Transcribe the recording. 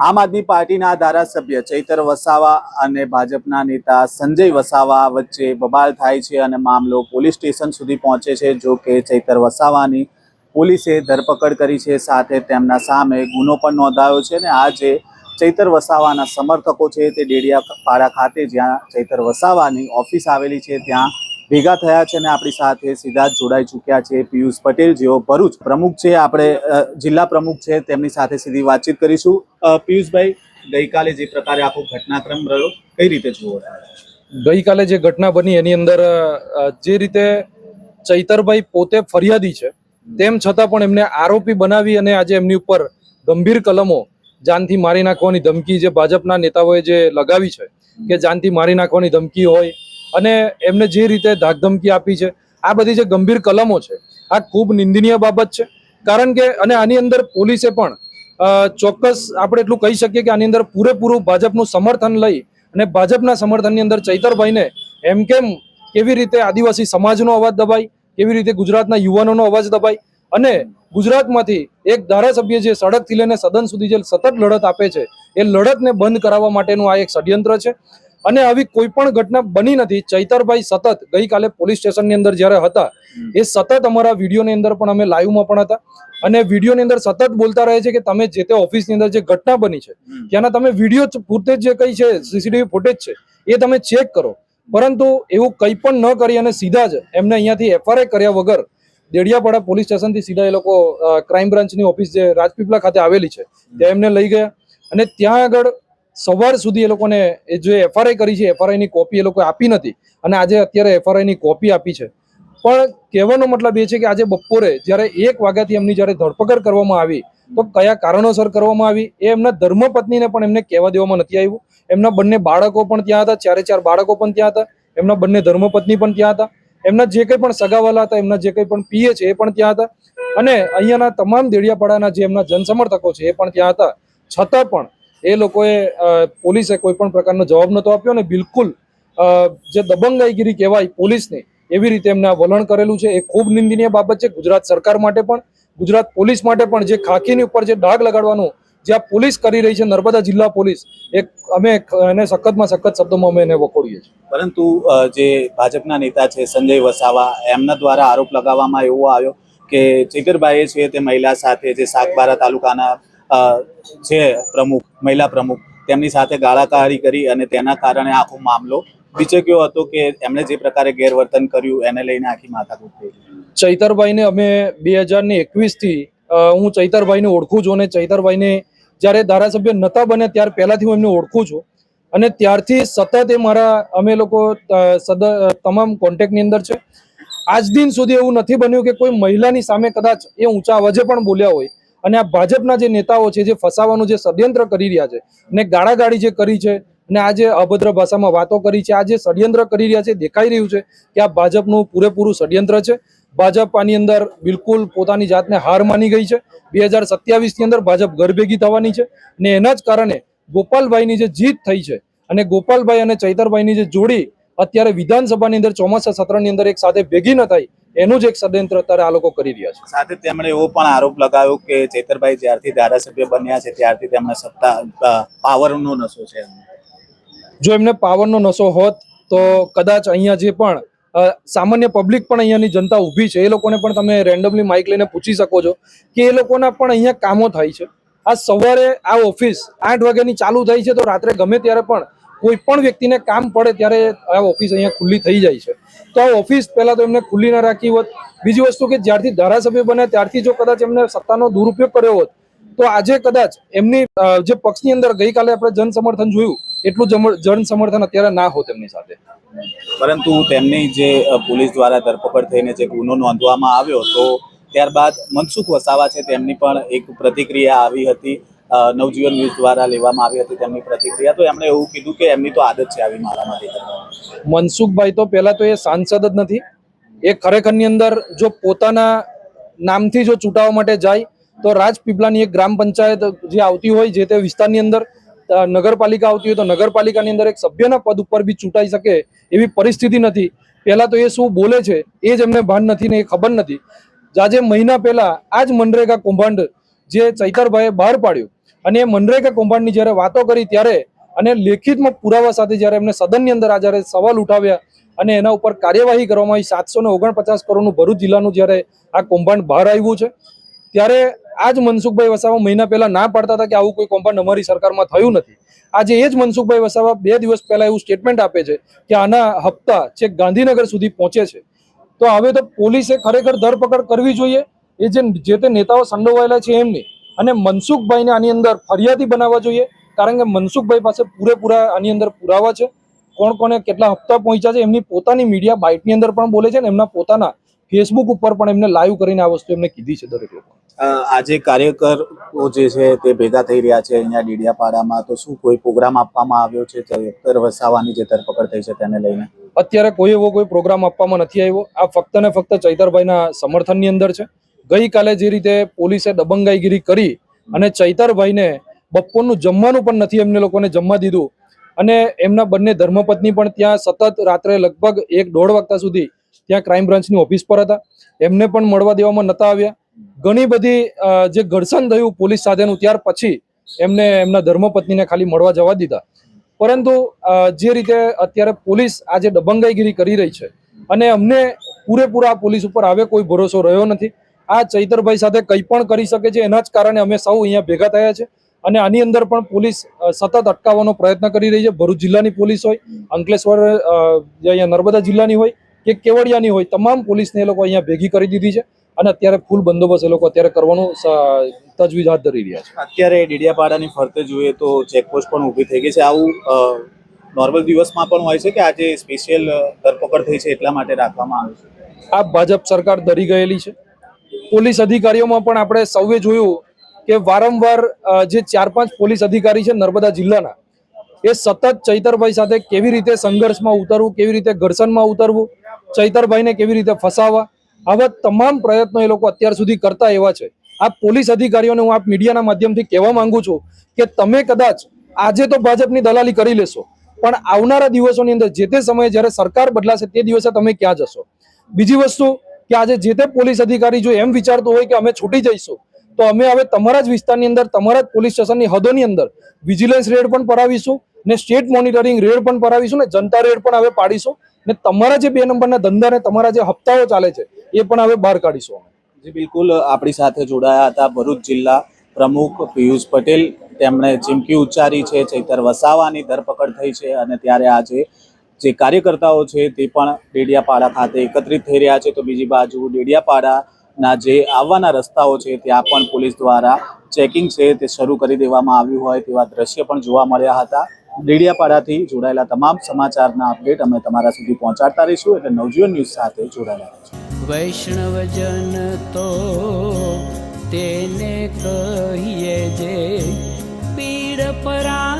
આમ આદમી પાર્ટીના ધારાસભ્ય ચૈતર વસાવા અને ભાજપના નેતા સંજય વસાવા વચ્ચે બબાલ થાય છે અને મામલો પોલીસ સ્ટેશન સુધી પહોંચે છે, જો કે ચૈતર વસાવાની પોલીસે ધરપકડ કરી છે. સાથે તેમના સામે ગુનો પણ નોંધાયો છે અને આજે ચૈતર વસાવાના સમર્થકો છે તે ડેડિયાપાડા ખાતે જ્યાં ચૈતર વસાવાની ઓફિસ આવેલી છે, ત્યાં ભેગા થયા છે અને આપણી સાથે સીધા જોડાઈ ચૂક્યા છે પિયુષ પટેલ, જેઓ ભરૂચ પ્રમુખ છે. આપણે જિલ્લા પ્રમુખ છે, તેમની સાથે સીધી વાતચીત કરીશું. પિયુષભાઈ, ગઈકાલે જે પ્રકારે આખો ઘટનાક્રમ રહ્યો, કઈ રીતે જુઓ ગઈકાલે જે ઘટના બની, એની અંદર જે રીતે ચૈતરભાઈ પોતે ફરિયાદી છે, તેમ છતાં પણ એમને આરોપી બનાવી અને આજે એમની ઉપર ગંભીર કલમો જાનથી મારી નાખવાની ધમકી જે ભાજપના નેતાઓએ જે લગાવી છે, કે જાનથી મારી નાખવાની ધમકી હોય અને એમને જે રીતે ધાકધમકી આપી છે, આ બધી જે ગંભીર કલમો છે, આ ખૂબ નિંદનીય બાબત છે. કારણ કે, અને આની અંદર પોલીસે પણ ચોક્કસ આપણે એટલું કહી શકીએ કે આની અંદર પૂરેપૂરું ભાજપનું સમર્થન લઈ અને ભાજપના સમર્થનની અંદર ચૈતરભાઈને એમ કેમ કેવી રીતે આદિવાસી સમાજનો અવાજ દબાય કેવી રીતે ગુજરાતના યુવાનોનો અવાજ દબાય અને ગુજરાતમાંથી એક ધારાસભ્ય જે સડકથી લઈને સદન સુધી જે સતત લડત આપે છે, એ લડતને બંધ કરાવવા માટેનું આ એક ષડયંત્ર છે. અને આવી કોઈ પણ ઘટના બની નથી. ચૈતરભાઈ સતત ગઈકાલે પોલીસ સ્ટેશનની અંદર જ્યારે હતા એ સતત અમારા વિડીયોની અંદર પણ અમે લાઈવમાં પણ હતા. અને વિડીયોની અંદર સતત બોલતા રહે છે કે તમે જે તે ઓફિસની અંદર જે ઘટના બની છે ત્યાંના તમે વીડિયો ફૂટેજ જે કઈ છે સીસીટીવી ફૂટેજ છે એ તમે ચેક કરો. પરંતુ એવું કંઈ પણ ન કરી અને સીધા જ એમને અહીંયાથી એફઆરઆઈ કર્યા વગર દેડિયાપાડા પોલીસ સ્ટેશનથી સીધા એ લોકો ક્રાઇમ બ્રાન્ચની ઓફિસ જે રાજપીપળા ખાતે આવેલી છે ત્યાં એમને લઈ ગયા. અને ત્યાં આગળ સવાર સુધી એ લોકોને એ જે એફઆરઆઈ કરી છે એફઆરઆઈની કોપી એ લોકોએ આપી નથી. અને આજે અત્યારે એફઆરઆઈની કોપી આપી છે. પણ કહેવાનો મતલબ એ છે કે આજે બપોરે જ્યારે એક વાગ્યાથી એમની જ્યારે ધરપકડ કરવામાં આવી, તો કયા કારણોસર કરવામાં આવી, એ એમના ધર્મપત્નીને પણ એમને કહેવા દેવામાં નથી આવ્યું. એમના બંને બાળકો પણ ત્યાં હતા, ચારે ચાર બાળકો પણ ત્યાં હતા, એમના બંને ધર્મપત્ની પણ ત્યાં હતા. એમના જે કંઈ પણ સગાવાલા હતા, એમના જે કંઈ પણ પીએ છે, એ પણ ત્યાં હતા. અને અહીંયાના તમામ દેડિયાપાડાના જે એમના જનસમર્થકો છે, એ પણ ત્યાં હતા. છતાં પણ એ લોકોએ પોલીસે કોઈ પણ પ્રકારનો જવાબ નહોતો આપ્યો અને બિલકુલ જે દબંગાઈગીરી કહેવાય પોલીસની, એવી રીતે એમને વલણ કરેલું છે. એ ખૂબ નિંદનીય બાબત છે. ગુજરાત સરકાર માટે પણ, ગુજરાત પોલીસ માટે પણ જે ખાખીની ઉપર જે ડાઘ લગાડવાનું, જે આ પોલીસ કરી રહી છે, નર્મદા જિલ્લા પોલીસ એક અમે એને સખતમાં સખત શબ્દોમાં અમે એને વખોડીએ છીએ. પરંતુ જે ભાજપના નેતા છે, સંજય વસાવા, એમના દ્વારા આરોપ લગાવવામાં એવો આવ્યો કે જીગરભાઈએ છે તે મહિલા સાથે જે સાગબારા તાલુકાના છે પ્રમુખ, મહિલા પ્રમુખ, તેમની સાથે ગાળાકારી કરી અને તેના કારણે આખો મામલો વિચક્યો હતો કે એમણે જે પ્રકારે ગેરવર્તન કર્યું એને લઈને આખી માથાકૂટ થઈ ચૈતરભાઈને અમે બે હજાર ને એકવીસથી હું ચૈતરભાઈને ઓળખું છું અને ચૈતરભાઈને જ્યારે ધારાસભ્ય નતા બને ત્યાર પહેલાથી હું એમને ઓળખું છું. અને ત્યારથી સતત એ મારા, અમે લોકો તમામ કોન્ટેક્ટની અંદર છે. આજ દિન સુધી એવું નથી બન્યું કે કોઈ મહિલાની સામે કદાચ એ ઊંચા અવાજે પણ બોલ્યા હોય. અને આ ભાજપના જે નેતાઓ છે, જે ફસાવાનું જે ષડયંત્ર કરી રહ્યા છે ને ગાળાગાળી જે કરી છે ને આ જે અભદ્ર ભાષામાં વાતો કરી છે, આ જે ષડયંત્ર કરી રહ્યા છે, દેખાઈ રહ્યું છે કે આ ભાજપનું પૂરેપૂરું ષડયંત્ર છે. ભાજપ આની અંદર બિલકુલ પોતાની જાતને હાર માની ગઈ છે. બે હજાર સત્યાવીસની અંદર ભાજપ ગરભેગી થવાની છે ને એના જ કારણે ગોપાલભાઈની જે જીત થઈ છે અને ગોપાલભાઈ અને ચૈતરભાઈની જે જોડી અત્યારે વિધાનસભાની અંદર ચોમાસા સત્રની અંદર એક સાથે ભેગી ન થાય એનું જ એક ષડયંત્ર અત્યારે આ લોકો કરી રહ્યા છે. સાથે તેમણે એવો પણ આરોપ લગાવ્યો કે ચેતરભાઈ જ્યારથી ધારાસભ્ય બન્યા છે ત્યારથી તેમણે સત્તા પાવરનો નશો છે જો એમને પાવરનો નશો હોત તો કદાચ અહીંયા જે પણ સામાન્ય પબ્લિક પણ અહીંયાની જનતા ઊભી છે. એ લોકોને પણ તમે રેન્ડમલી માઇક લઈને પૂછી શકો છો કે એ લોકોના પણ અહીંયા કામો થાય છે. આ સવારે આ ઓફિસ આઠ વાગ્યાની ચાલુ થઈ છે તો રાત્રે ગમે ત્યારે પણ કોઈ પણ વ્યક્તિને કામ પડે ત્યારે આ ઓફિસ અહીંયા ખુલ્લી થઈ જાય છે. તો આ ઓફિસ પહેલા તો એમને ખુલ્લી ના રાખી હોત. બીજી વસ્તુ કે જ્યારથી ધારાસભ્ય બન્યા ત્યારથી જો કદાચ એમને સત્તાનો દુરુપયોગ કર્યો હોત, તો આજે કદાચ એમની જે પક્ષની અંદર ગઈકાલે આપણે જન સમર્થન જોયું, એટલું જન સમર્થન અત્યારે ના હોત એમની સાથે. પરંતુ તેમની જે પોલીસ દ્વારા ધરપકડ થઈને જે ગુનો નોંધવામાં આવ્યો, તો ત્યારબાદ મનસુખ વસાવા છે, તેમની પણ એક પ્રતિક્રિયા આવી હતી. નવજીવન ન્યૂઝ દ્વારા લેવામાં આવી હતી તેમની પ્રતિક્રિયા. તો એમણે એવું કીધું કે એમની તો આદત છે આવી મારામારી મનસુખભાઈ તો પહેલા તો એ સાંસદ જ નથી. એ ખરેખરની અંદર જો પોતાના નામથી જો ચૂંટાવા માટે જાય, તો રાજપીપળાની એક ગ્રામ પંચાયત જે આવતી હોય, જે તે વિસ્તારની અંદર નગરપાલિકા આવતી હોય, તો નગરપાલિકાની અંદર એક સભ્યના પદ ઉપર બી ચૂંટાઈ શકે એવી પરિસ્થિતિ નથી. પહેલા તો એ શું બોલે છે, એ જ એમને ભાન નથી ને એ ખબર નથી. આજે મહિના પહેલા આ જ મનરેગા કૌભાંડ જે ચૈતરભાઈએ બહાર પાડ્યું અને એ મનરેગા કૌભાંડની જ્યારે વાતો કરી ત્યારે અને લેખિતમાં પુરાવા સાથે જ્યારે એમને સદનની અંદર આ જ્યારે સવાલ ઉઠાવ્યા અને એના ઉપર કાર્યવાહી કરવામાં આવી સાતસો ને ઓગણપચાસ કરોડનું ભરૂચ જિલ્લાનું જ્યારે આ કૌભાંડ બહાર આવ્યું છે, ત્યારે આજ મનસુખભાઈ વસાવા મહિના પહેલા ના પાડતા હતા કે આવું કોઈ કૌભાંડ અમારી સરકારમાં થયું નથી. આજે એ જ મનસુખભાઈ વસાવા બે દિવસ પહેલા એવું સ્ટેટમેન્ટ આપે છે કે આના હપ્તા છેક ગાંધીનગર સુધી પહોંચે છે. તો હવે તો પોલીસે ખરેખર ધરપકડ કરવી જોઈએ એ જે જે તે નેતાઓ સંડોવાયેલા છે એમની. અને મનસુખભાઈને આની અંદર ફરિયાદી બનાવવા જોઈએ કારણ કે મનસુખભાઈ પાસે પૂરેપૂરા આની અંદર પુરાવા છે. કોણ કોને કેટલા હપ્તા પહોંચ્યા છે એમની પોતાની મીડિયા બાઇટની અંદર પણ બોલે છે ને એમના પોતાના ફેસબુક ઉપર પણ એમને લાઈવ કરીને આ વસ્તુ એમને કીધી છે દરેક લોકો. આજે કાર્યકરો જે છે તે ભેગા થઈ રહ્યા છે અહીંયા ડીડિયાપાડામાં તો શું કોઈ પ્રોગ્રામ આપવામાં આવ્યો છે? ચૈતર વસાવાની જે ધરપકડ થઈ છે તેને લઈને? અત્યારે કોઈ એવો કોઈ પ્રોગ્રામ આપવામાં નથી આવ્યો. આ ફક્ત ને ફક્ત ચૈતરભાઈના સમર્થનની અંદર છે. ગઈકાલે જે રીતે પોલીસે દબંગાઈગીરી કરી અને ચૈતરભાઈને બપોરનું જમવાનું પણ નથી એમને લોકોને જમવા દીધું. અને એમના બંને ધર્મપત્ની પણ ત્યાં સતત રાત્રે લગભગ એક દોઢ વાગતા સુધી ત્યાં ક્રાઇમ બ્રાન્ચની ઓફિસ પર હતા. એમને પણ મળવા દેવામાં નતા આવ્યા. ઘણી બધી જે ઘર્ષણ થયું પોલીસ સાથેનું ત્યાર પછી એમને એમના ધર્મપત્નીને ખાલી મળવા જવા દીધા. પરંતુ જે રીતે અત્યારે પોલીસ આજે દબંગાઈગીરી કરી રહી છે અને અમને પૂરેપૂરા પોલીસ ઉપર આવે કોઈ ભરોસો રહ્યો નથી. આ ચૈતરભાઈ સાથે કંઈ પણ કરી શકે છે એના જ કારણે અમે સૌ અહીંયા ભેગા થયા છે. અને આની અંદર પણ પોલીસ સતત અટકાવવાનો પ્રયત્ન કરી રહી છે. ભરૂચ જિલ્લાની પોલીસ હોય અંકલેશ્વર જે અહીંયા નર્મદા જિલ્લાની હોય કે કેવડિયાની હોય તમામ પોલીસને એ લોકો અહીંયા ભેગી કરી દીધી છે. અને અત્યારે ફૂલ બંદોબસ્ત એ લોકો અત્યારે કરવાનું તજવીજ હાથ ધરી રહ્યા છે. અત્યારે ડીડિયાપાડાની ફરતે જોઈએ તો ચેકપોસ્ટ પણ ઊભી થઈ ગઈ છે. આવું નોર્મલ દિવસમાં પણ હોય છે કે આજે સ્પેશિયલ ધરપકડ થઈ છે એટલા માટે રાખવામાં આવે છે? આ ભાજપ સરકાર ડરી ગયેલી છે. પોલીસ અધિકારીઓમાં પણ આપણે સૌએ જોયું કે વારંવાર જે ચાર પાંચ પોલીસ અધિકારી છે નર્મદા જિલ્લાના, એ સતત ચૈતરભાઈ સાથે કેવી રીતે સંઘર્ષમાં ઉતરવું, કેવી રીતે ઘર્ષણમાં ઉતરવું, ચૈતરભાઈને કેવી રીતે ફસાવવા, આવા તમામ પ્રયત્નો એ લોકો અત્યાર સુધી કરતા એવા છે. આ પોલીસ અધિકારીઓને હું આપ મીડિયાના માધ્યમથી કહેવા માંગુ છું કે તમે કદાચ આજે તો ભાજપની દલાલી કરી લેશો, પણ આવનારા દિવસોની અંદર જે તે સમયે જ્યારે સરકાર બદલાશે તે દિવસે તમે ક્યાં જશો? બીજી વસ્તુ કે આજે જે તે પોલીસ અધિકારી જો એમ વિચારતો હોય કે અમે છૂટી જઈશું, તો અમે હવે તમારા જ વિસ્તારની અંદર, તમારા જ પોલીસ સ્ટેશનની હદોની અંદર વિજિલન્સ રેડ પણ પરાવીશું ને સ્ટેટ મોનિટરિંગ રેડ પણ પરાવીશું ને જનતા રેડ પણ હવે પાડીશું ને તમારા જે બે નંબરના ધંધા ને તમારા જે હપ્તાઓ ચાલે છે, એ પણ હવે બહાર કાઢીશું અમે. જી, બિલકુલ. આપણી સાથે જોડાયા હતા ભરૂચ જિલ્લા પ્રમુખ પિયુષ પટેલ. તેમણે ચીમકી ઉચ્ચારી છે, ચૈતર વસાવાની ધરપકડ થઈ છે અને ત્યારે આજે જે કાર્યકર્તાઓ છે તે પણ ડેડિયાપાડા ખાતે એકત્રિત થઈ રહ્યા છે. તો બીજી બાજુ ડેડિયાપાડાના જે આવવાના રસ્તાઓ છે ત્યાં પણ પોલીસ દ્વારા ચેકિંગ છે તે શરૂ કરી દેવામાં આવ્યું હોય તેવા દ્રશ્ય પણ જોવા મળ્યા હતા. ડેડિયાપાડાથી જોડાયેલા તમામ સમાચારના અપડેટ અમે તમારા સુધી પહોંચાડતા રહીશું એટલે નવજીવન ન્યૂઝ સાથે જોડાયેલા રહેજો. વૈષ્ણવજન તો તેને કહીએ જે પીડ પરા